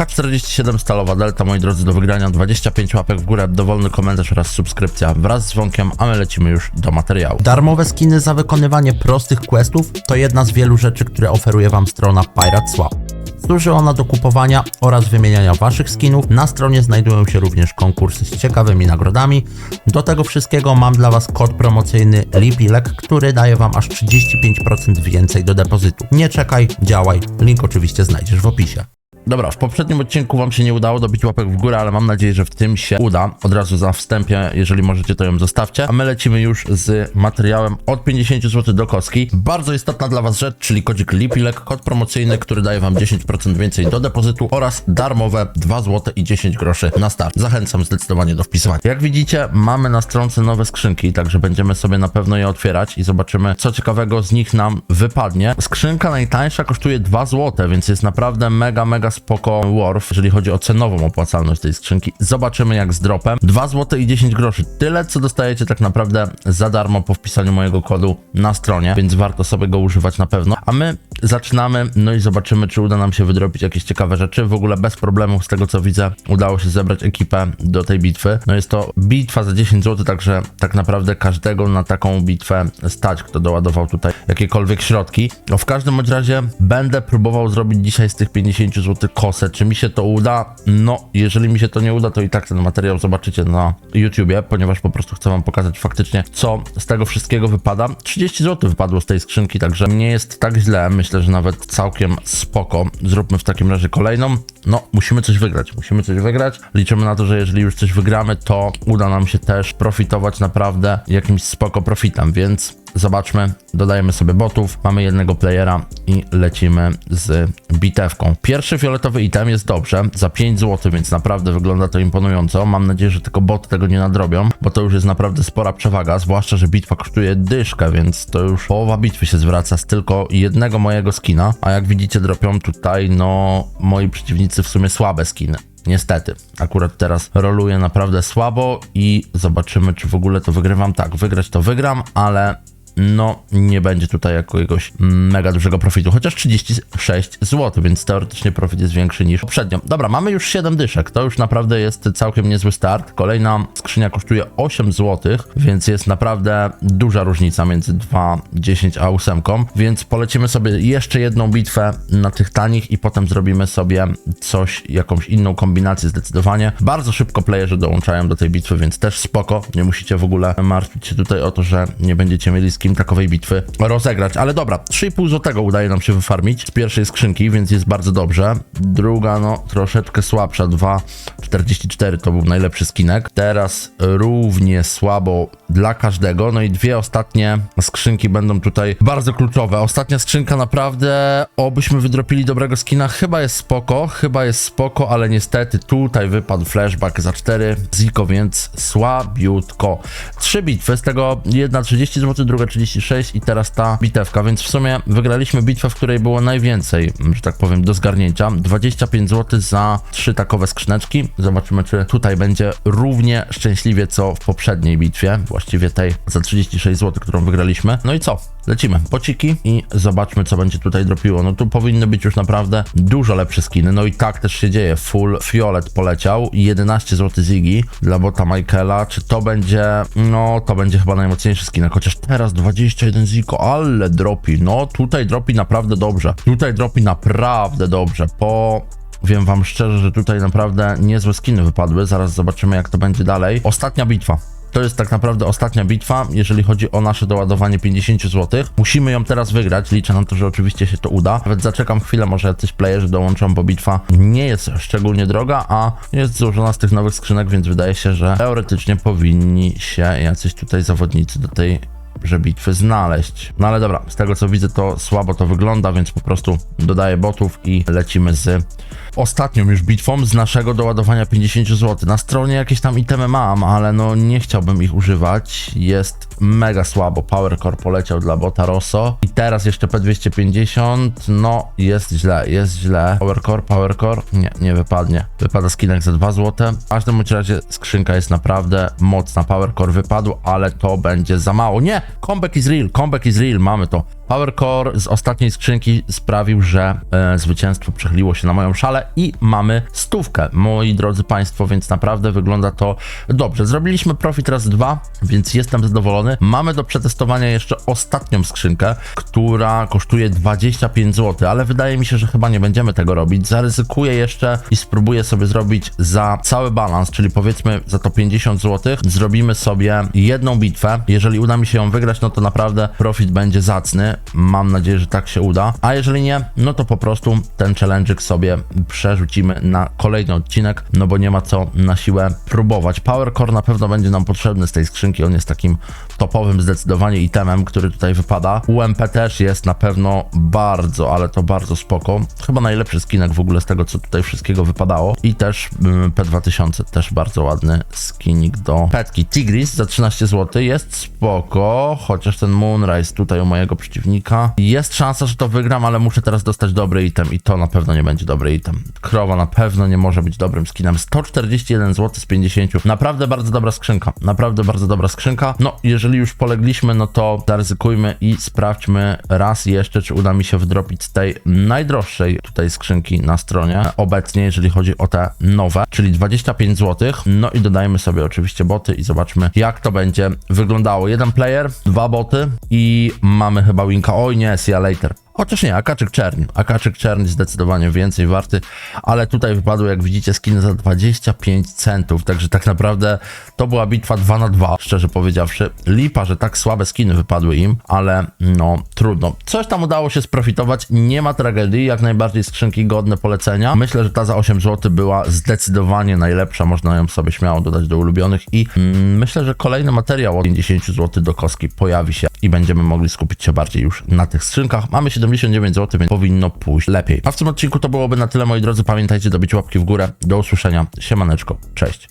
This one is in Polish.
AK-47 stalowa delta, moi drodzy, do wygrania 25 łapek w górę, dowolny komentarz oraz subskrypcja wraz z dzwonkiem, a my lecimy już do materiału. Darmowe skiny za wykonywanie prostych questów to jedna z wielu rzeczy, które oferuje wam strona Pirate Swap. Służy ona do kupowania oraz wymieniania waszych skinów. Na stronie znajdują się również konkursy z ciekawymi nagrodami. Do tego wszystkiego mam dla was kod promocyjny Lipilek, który daje wam aż 35% więcej do depozytu. Nie czekaj, działaj. Link oczywiście znajdziesz w opisie. Dobra, w poprzednim odcinku Wam się nie udało dobić łapek w górę, ale mam nadzieję, że w tym się uda. Od razu za wstępie, jeżeli możecie, to ją zostawcie. A my lecimy już z materiałem od 50 zł do kostki. Bardzo istotna dla Was rzecz, czyli kodzik Lipilek, kod promocyjny, który daje Wam 10% więcej do depozytu oraz darmowe 2 zł i 10 groszy na start. Zachęcam zdecydowanie do wpisywania. Jak widzicie, mamy na stronce nowe skrzynki, także będziemy sobie na pewno je otwierać i zobaczymy, co ciekawego z nich nam wypadnie. Skrzynka najtańsza kosztuje 2 zł, więc jest naprawdę mega, mega spoko worth, jeżeli chodzi o cenową opłacalność tej skrzynki. Zobaczymy jak z dropem. 2 zł i 10 groszy. Tyle, co dostajecie tak naprawdę za darmo po wpisaniu mojego kodu na stronie, więc warto sobie go używać na pewno. A my zaczynamy, no i zobaczymy, czy uda nam się wydrobić jakieś ciekawe rzeczy. W ogóle bez problemów, z tego co widzę, udało się zebrać ekipę do tej bitwy. No jest to bitwa za 10 zł, także tak naprawdę każdego na taką bitwę stać, kto doładował tutaj jakiekolwiek środki. No w każdym bądź razie będę próbował zrobić dzisiaj z tych 50 zł kosę. Czy mi się to uda? No, jeżeli mi się to nie uda, to i tak ten materiał zobaczycie na YouTubie, ponieważ po prostu chcę wam pokazać faktycznie, co z tego wszystkiego wypada. 30 zł wypadło z tej skrzynki, także nie jest tak źle. Myślę, że nawet całkiem spoko. Zróbmy w takim razie kolejną. No, musimy coś wygrać. Musimy coś wygrać. Liczymy na to, że jeżeli już coś wygramy, to uda nam się też profitować naprawdę jakimś spoko profitem, więc zobaczmy, dodajemy sobie botów, mamy jednego playera i lecimy z bitewką. Pierwszy fioletowy item jest dobrze, za 5 zł, więc naprawdę wygląda to imponująco. Mam nadzieję, że tylko boty tego nie nadrobią, bo to już jest naprawdę spora przewaga, zwłaszcza, że bitwa kosztuje dyszkę, więc to już połowa bitwy się zwraca z tylko jednego mojego skina, a jak widzicie dropią tutaj, no, moi przeciwnicy w sumie słabe skiny. Niestety, akurat teraz roluję naprawdę słabo i zobaczymy, czy w ogóle to wygrywam. Tak, wygrać to wygram, ale no nie będzie tutaj jakiegoś mega dużego profitu, chociaż 36 zł, więc teoretycznie profit jest większy niż poprzednio. Dobra, mamy już 7 dyszek, to już naprawdę jest całkiem niezły start. Kolejna skrzynia kosztuje 8 zł, więc jest naprawdę duża różnica między 2,10 a 8, więc polecimy sobie jeszcze jedną bitwę na tych tanich i potem zrobimy sobie coś, jakąś inną kombinację zdecydowanie. Bardzo szybko playerzy dołączają do tej bitwy, więc też spoko, nie musicie w ogóle martwić się tutaj o to, że nie będziecie mieli z kim takowej bitwy rozegrać. Ale dobra, 3,5 złotego udaje nam się wyfarmić z pierwszej skrzynki, więc jest bardzo dobrze. Druga, no, troszeczkę słabsza, 2,44 to był najlepszy skinek. Teraz równie słabo dla każdego. No i dwie ostatnie skrzynki będą tutaj bardzo kluczowe. Ostatnia skrzynka naprawdę, obyśmy wydropili dobrego skina, chyba jest spoko, chyba jest spoko, ale niestety tutaj wypadł flashback za 4 ziko, więc słabiutko. Trzy bitwy, z tego jedna 30 zł, druga 36 i teraz ta bitewka, więc w sumie wygraliśmy bitwę, w której było najwięcej, że tak powiem, do zgarnięcia. 25 zł za trzy takowe skrzyneczki. Zobaczymy, czy tutaj będzie równie szczęśliwie, co w poprzedniej bitwie, właściwie tej za 36 zł, którą wygraliśmy. No i co? Lecimy, pociki i zobaczmy, co będzie tutaj dropiło. No tu powinny być już naprawdę dużo lepsze skiny. No i tak też się dzieje. Full Fiolet poleciał i 11 zł Ziggy dla bota Michaela. Czy to będzie, no to będzie chyba najmocniejszy skinek, chociaż teraz 21 Ziko, ale dropi. No tutaj dropi naprawdę dobrze. Tutaj dropi naprawdę dobrze. Po Wiem wam szczerze, że tutaj naprawdę niezłe skiny wypadły. Zaraz zobaczymy, jak to będzie dalej. Ostatnia bitwa. To jest tak naprawdę ostatnia bitwa, jeżeli chodzi o nasze doładowanie 50 zł. Musimy ją teraz wygrać. Liczę na to, że oczywiście się to uda. Nawet zaczekam chwilę, może jacyś playerzy dołączą, bo bitwa nie jest szczególnie droga, a jest złożona z tych nowych skrzynek, więc wydaje się, że teoretycznie powinni się jacyś tutaj zawodnicy do tej że bitwy znaleźć. No ale dobra, z tego co widzę to słabo to wygląda, więc po prostu dodaję botów i lecimy z ostatnią już bitwą z naszego doładowania 50 zł. Na stronie jakieś tam itemy mam, ale no nie chciałbym ich używać. Jest mega słabo. Power Core poleciał dla bota Rosso. I teraz jeszcze P250. No, jest źle, jest źle. Power Core, Power Core. Nie, nie wypadnie. Wypada skinek za 2 zł. W każdym razie skrzynka jest naprawdę mocna. Power Core wypadł, ale to będzie za mało. Nie! Comeback is real, comeback is real. Mamy to. Power Core z ostatniej skrzynki sprawił, że e, zwycięstwo przechyliło się na moją szalę i mamy stówkę, moi drodzy Państwo, więc naprawdę wygląda to dobrze. Zrobiliśmy profit raz dwa, więc jestem zadowolony. Mamy do przetestowania jeszcze ostatnią skrzynkę, która kosztuje 25 zł, ale wydaje mi się, że chyba nie będziemy tego robić. Zaryzykuję jeszcze i spróbuję sobie zrobić za cały balans, czyli powiedzmy za to 50 zł, zrobimy sobie jedną bitwę. Jeżeli uda mi się ją wygrać, no to naprawdę profit będzie zacny. Mam nadzieję, że tak się uda. A jeżeli nie, no to po prostu ten challenge'ik sobie przerzucimy na kolejny odcinek, no bo nie ma co na siłę próbować. Power Core na pewno będzie nam potrzebny z tej skrzynki. On jest takim topowym zdecydowanie itemem, który tutaj wypada. UMP też jest na pewno bardzo, ale to bardzo spoko. Chyba najlepszy skinek w ogóle z tego, co tutaj wszystkiego wypadało. I też mm, P2000, też bardzo ładny skinik do petki. Tigris za 13 zł jest spoko, chociaż ten Moonrise tutaj u mojego przeciwnika. Jest szansa, że to wygram, ale muszę teraz dostać dobry item i to na pewno nie będzie dobry item. Krowa na pewno nie może być dobrym skinem. 141 zł z 50. Naprawdę bardzo dobra skrzynka. Naprawdę bardzo dobra skrzynka. No, jeżeli już polegliśmy, no to zaryzykujmy i sprawdźmy raz jeszcze, czy uda mi się wdropić z tej najdroższej tutaj skrzynki na stronie obecnie, jeżeli chodzi o te nowe, czyli 25 zł. No i dodajmy sobie oczywiście boty i zobaczmy, jak to będzie wyglądało. Jeden player, dwa boty i mamy chyba winka. Oj nie, see you later. Chociaż nie, Akaczyk Czerń. Akaczyk Czerń zdecydowanie więcej warty, ale tutaj wypadły, jak widzicie, skiny za 25 centów, także tak naprawdę to była bitwa 2 na 2, szczerze powiedziawszy. Lipa, że tak słabe skiny wypadły im, ale no trudno. Coś tam udało się sprofitować, nie ma tragedii, jak najbardziej skrzynki godne polecenia. Myślę, że ta za 8 zł była zdecydowanie najlepsza, można ją sobie śmiało dodać do ulubionych i mm, myślę, że kolejny materiał o 50 zł do koski pojawi się i będziemy mogli skupić się bardziej już na tych skrzynkach. Mamy 79 zł, więc powinno pójść lepiej. A w tym odcinku to byłoby na tyle, moi drodzy. Pamiętajcie dobić łapki w górę. Do usłyszenia. Siemaneczko. Cześć.